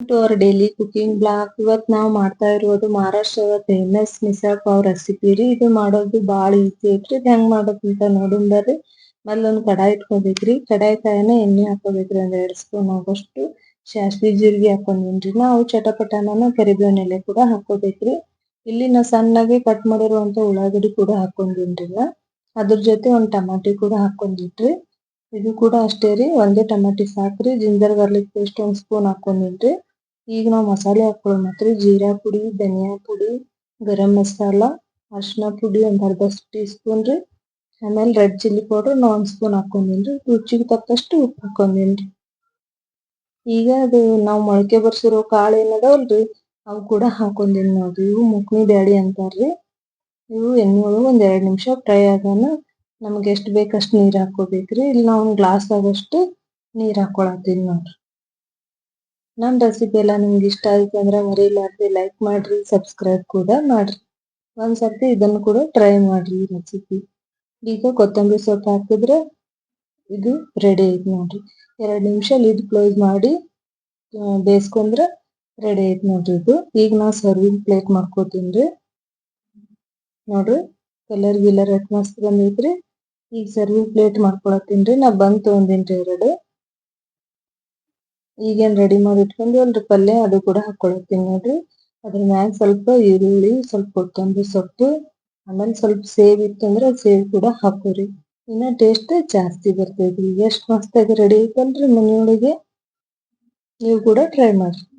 To our daily cooking blog ಇವತ್ ನಾವು ಮಾಡ್ತಾ ಇರೋದು ಮಹಾರಾಷ್ಟ್ರದ ಫೇಮಸ್ ಮಿಸಲ್ ಪಾವ್ ರೆಸಿಪಿ ರೀ. ಇದು ಮಾಡೋದು ಬಾಳ ಈಸಿ ಐತ್ರಿ. ಇದು ಹೆಂಗ್ ಮಾಡೋದು ಅಂತ ನೋಡೋಣ ಬರ್ರಿ. ಮೊದ್ಲೊಂದು ಕಡಾಯಿ ಇಟ್ಕೋಬೇಕ್ರಿ ಕಡಾಯಿ ಕಾಯನ ಎಣ್ಣೆ ಹಾಕೋಬೇಕ್ರಿ ಒಂದ್ ಎರಡ್ ಸ್ಪೂನ್ ಆಗೋಷ್ಟು ಸಾಸ್ವಿ ಜೀರಿಗೆ ಹಾಕೊಂಡ್ರಿ ನಾವು ಚಟಪಟನ ಕರಿಬೇವಿನ ಎಲೆ ಕೂಡ ಹಾಕೋಬೇಕ್ರಿ ಇಲ್ಲಿ ನಾ ಸಣ್ಣಗೆ ಕಟ್ ಮಾಡಿರುವಂತ ಉಳ್ಳಾಗಡ್ಡಿ ಕೂಡ ಹಾಕೊಂಡಿನ್ರಿ ಅದ್ರ ಜೊತೆ ಒಂದ್ ಟಮಾಟಿ ಕೂಡ ಹಾಕೊಂಡಿನ್ರಿ ಇದು ಕೂಡ ಅಷ್ಟೇ ರೀ. ಒಂದೇ ಟಮಾಟಿ ಸಾಕ್ರಿ. ಜಿಂಜರ್ ಗಾರ್ಲಿಕ್ ಪೇಸ್ಟ್ ಒಂದ್ ಸ್ಪೂನ್ ಹಾಕೊಂಡಿನ್ರಿ ಈಗ ನಾವು ಮಸಾಲೆ ಹಾಕೊಳ್ಳೋ ಮಾತ್ರ. ಜೀರಾ ಪುಡಿ, ಧನಿಯಾ ಪುಡಿ, ಗರಂ ಮಸಾಲ ಅರ್ಶಿನ ಪುಡಿ ಒಂದು ಅರ್ಧ ಟೀ ಸ್ಪೂನ್ ರೀ. ಆಮೇಲೆ ರೆಡ್ ಚಿಲ್ಲಿ ಪೌಡರ್ ನಾ ಒಂದ್ ಸ್ಪೂನ್ ಹಾಕೊಂಡಿನ್ರಿ ರುಚಿಗೆ ತಕ್ಕಷ್ಟು ಉಪ್ಪು ಹಾಕೊಂಡಿನ್ರಿ ಈಗ ಅದು ನಾವು ಮೊಳಕೆ ಬರ್ಸಿರೋ ಕಾಳು ಏನದವಲ್ರಿ? ಅವು ಕೂಡ ಹಾಕೊಂಡಿನ್ ನೋಡ್ರಿ ಇವು ಮುಕ್ನಿ ಬ್ಯಾಳಿ ಅಂತಾರ್ರಿ ಇವು ಎಣ್ಣೆ ಒಳಗೆ ಒಂದ್ ಎರಡು ನಿಮಿಷ ಫ್ರೈ ಆಗೋಣ ನಮ್ಗೆ ಎಷ್ಟು ಬೇಕಷ್ಟು ನೀರ್ ಹಾಕೋಬೇಕ್ರಿ ಇಲ್ಲಿ ನಾವು ಒಂದು ಗ್ಲಾಸ್ ಆಗೋಷ್ಟು ನೀರು ಹಾಕೊಳತ್ತೀನಿ ನೋಡ್ರಿ. ನನ್ನ ರೆಸಿಪಿ ಎಲ್ಲ ನಿಮ್ಗೆ ಇಷ್ಟ ಆಯ್ತು ಅಂದ್ರೆ ಮರಿಲಾರ್ದೆ ಲೈಕ್ ಮಾಡ್ರಿ ಸಬ್ಸ್ಕ್ರೈಬ್ ಕೂಡ ಮಾಡ್ರಿ. ಒಂದ್ಸರ್ತಿ ಇದನ್ನು ಕೂಡ ಟ್ರೈ ಮಾಡ್ರಿ ರೆಸಿಪಿ ಈಗ ಕೊತ್ತಂಬರಿ ಸೊಪ್ಪು ಹಾಕಿದ್ರೆ ಇದು ರೆಡಿ ಆಯ್ತು ನೋಡ್ರಿ. ಎರಡ್ ನಿಮಿಷ ಇದು ಕ್ಲೋಸ್ ಮಾಡಿ ಬೇಯಿಸ್ಕೊಂಡ್ರೆ ರೆಡಿ ಆಯ್ತು ನೋಡ್ರಿ ಇದು. ಈಗ ನಾ ಸರ್ವಿಂಗ್ ಪ್ಲೇಟ್ ಮಾಡ್ಕೋತೀನಿ ನೋಡ್ರಿ ಕಲರ್ ಗಿಲ್ಲರ್ ಎಟ್ ಮಸ್ತ್ ಬಂದೈತ್ರಿ. ಈಗ ಸರ್ವಿಂಗ್ ಪ್ಲೇಟ್ ಮಾಡ್ಕೊಳತ್ತೀನಿ ನಾ ಬಂದ್ ತಗೊಂಡಿನ್ರಿ ಎರಡು. ಈಗೇನ್ ರೆಡಿ ಮಾಡಿ ಒಂದು ಪಲ್ಯ ಅದು ಕೂಡ ಹಾಕೊಳತ್ತೀನಿ ನೋಡ್ರಿ. ಅದ್ರ ಮ್ಯಾಗ ಸ್ವಲ್ಪ ಈರುಳ್ಳಿ, ಸ್ವಲ್ಪ ಕೊತ್ತಂಬರಿ ಸೊಪ್ಪು, ಆಮೇಲೆ ಸ್ವಲ್ಪ ಸೇವ್ ಇತ್ತಂದ್ರ ಸೇವ್ ಕೂಡ ಹಾಕೋರಿ. ಇನ್ನ ಟೇಸ್ಟ್ ಜಾಸ್ತಿ ಬರ್ತೈತಿ ಎಷ್ಟು ಮಸ್ತಾಗಿ ರೆಡಿ ಐತಲ್ರಿ ಮನೆಯೊಳಗೆ? ನೀವು ಕೂಡ ಟ್ರೈ ಮಾಡ್ರಿ.